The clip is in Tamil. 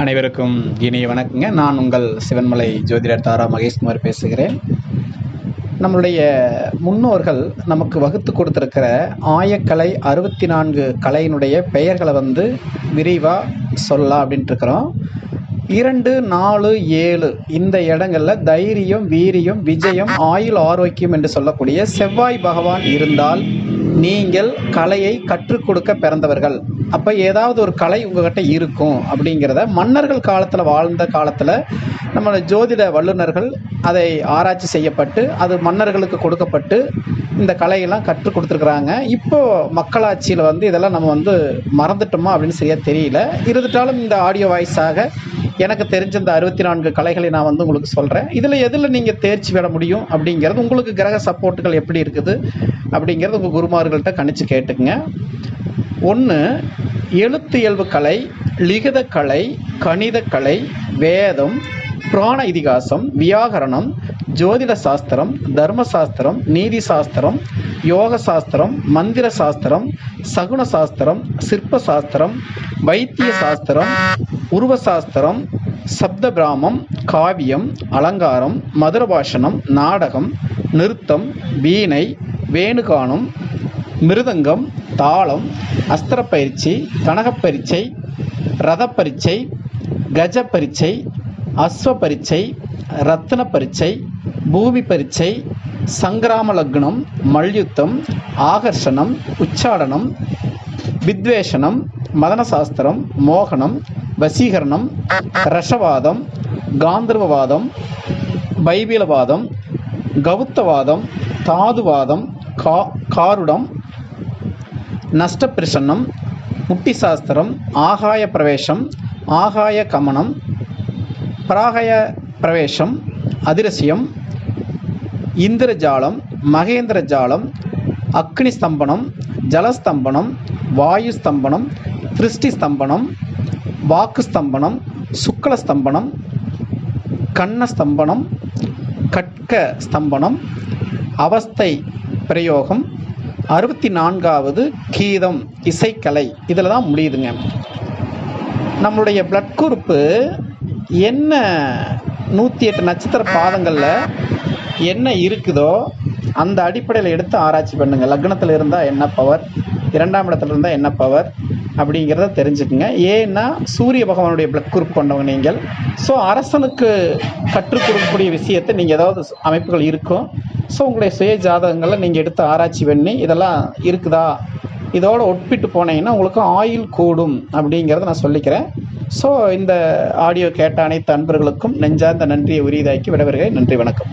அனைவருக்கும் இனிய வணக்கங்க. நான் உங்கள் சிவன்மலை ஜோதிடர் தாரா மகேஷ்குமார் பேசுகிறேன். நம்மளுடைய முன்னோர்கள் நமக்கு வகுத்து கொடுத்துருக்கிற ஆயக்கலை அறுபத்தி நான்கு கலையினுடைய பெயர்களை வந்து விரிவாக சொல்லலாம் அப்படின்ட்டு இருக்கிறோம் இரண்டு நாலு ஏழு இந்த இடங்களில் தைரியம் வீரியம் விஜயம் ஆயுள் ஆரோக்கியம் என்று சொல்லக்கூடிய செவ்வாய் பகவான் இருந்தால் நீங்கள் கலையை கற்றுக் கொடுக்க பிறந்தவர்கள். அப்போ ஏதாவது ஒரு கலை உங்ககிட்ட இருக்கும் அப்படிங்கிறத மன்னர்கள் காலத்தில் வாழ்ந்த காலத்தில் நம்மளோட ஜோதிட வல்லுநர்கள் அதை ஆராய்ச்சி செய்யப்பட்டு அது மன்னர்களுக்கு கொடுக்கப்பட்டு இந்த கலையெல்லாம் கற்றுக் கொடுத்துருக்குறாங்க. இப்போ மக்களாட்சியில் வந்து இதெல்லாம் நம்ம வந்து மறந்துட்டோமா அப்படின்னு சரியாக தெரியல. இருந்துட்டாலும் இந்த ஆடியோ வாய்ஸாக எனக்கு தெரிஞ்ச இந்த அறுபத்தி நான்கு கலைகளை நான் வந்து உங்களுக்கு சொல்கிறேன் இதில் எதில் நீங்கள் தேர்ச்சி பெற முடியும் அப்படிங்கிறது உங்களுக்கு கிரக சப்போர்ட்டுகள் எப்படி இருக்குது அப்படிங்கிறது உங்கள் குருமார்கள்ட்ட கணிச்சு கேட்டுக்குங்க. ஒன்று எழுத்து இயல்பு கலை லிகித கலை கணித கலை வேதம் புராண இதிகாசம் வியாகரணம் ஜோதிட சாஸ்திரம் தர்ம சாஸ்திரம் நீதி சாஸ்திரம் யோக சாஸ்திரம் மந்திர சாஸ்திரம் சகுன சாஸ்திரம் சிற்ப சாஸ்திரம் வைத்திய சாஸ்திரம் உருவசாஸ்திரம் சப்த பிராமம் காவியம் அலங்காரம் மதுரபாஷணம் நாடகம் நிறுத்தம் வீணை வேணுகானம் மிருதங்கம் தாளம் அஸ்திர பயிற்சி கனகப் பரீட்சை ரத பரீட்சை கஜ பரீட்சை அஸ்வ பரீட்சை பரீட்சை பூமி பரீட்சை சங்கிராம லக்னம் மல்யுத்தம் ஆகர்ஷணம் உச்சாடனம் வித்வேஷனம் மதன சாஸ்திரம் மோகனம் வசீகரணம் ரஷவாதம் காந்தர்வவாதம் பைபிலவாதம் கவுத்தவாதம் தாதுவாதம் கா காருடம் நஷ்டப்பிரசன்னம் முட்டி சாஸ்திரம் ஆகாய பிரவேசம் ஆகாய கமனம் பிராகய பிரவேசம் அதிரசியம் இந்திரஜாலம் மகேந்திர ஜாலம் அக்னி ஸ்தம்பனம் ஜலஸ்தம்பனம் வாயு ஸ்தம்பனம் திருஷ்டி ஸ்தம்பனம் வாக்கு ஸ்தம்பனம் சுக்ல ஸ்தம்பனம் கண்ண ஸ்தம்பனம் கட்க ஸ்தம்பனம் அவஸ்தை பிரயோகம் அறுபத்தி நான்காவது கீதம் இசைக்கலை. இதில் தான் முடியுதுங்க. நம்மளுடைய பிளட் குரூப்பு என்ன நூற்றி எட்டு நட்சத்திர பாதங்களில் என்ன இருக்குதோ அந்த அடிப்படையில் எடுத்து ஆராய்ச்சி பண்ணுங்கள் லக்னத்தில் இருந்தால் என்ன பவர் இரண்டாம் இடத்துல இருந்தால் என்ன பவர் அப்படிங்கிறத தெரிஞ்சுக்குங்க. ஏன்னா சூரிய பகவானுடைய பிளட் குரூப் கொண்டவங்க நீங்கள். ஸோ அரசனுக்கு கற்றுக் கொடுக்கக்கூடிய விஷயத்தை நீங்கள் ஏதாவது அமைப்புகள் இருக்கும். ஸோ உங்களுடைய சுய ஜாதகங்களை நீங்கள் எடுத்து ஆராய்ச்சி பண்ணி இதெல்லாம் இருக்குதா? இதோட ஒப்பிட்டு போனீங்கன்னா உங்களுக்கு ஆயில் கூடும் அப்படிங்கிறத நான் சொல்லிக்கிறேன். ஸோ இந்த ஆடியோ கேட்ட அனைத்து அன்பர்களுக்கும் நெஞ்சார்ந்த நன்றியை உரியதாக்கி விடைபெறுகிறேன். நன்றி வணக்கம்.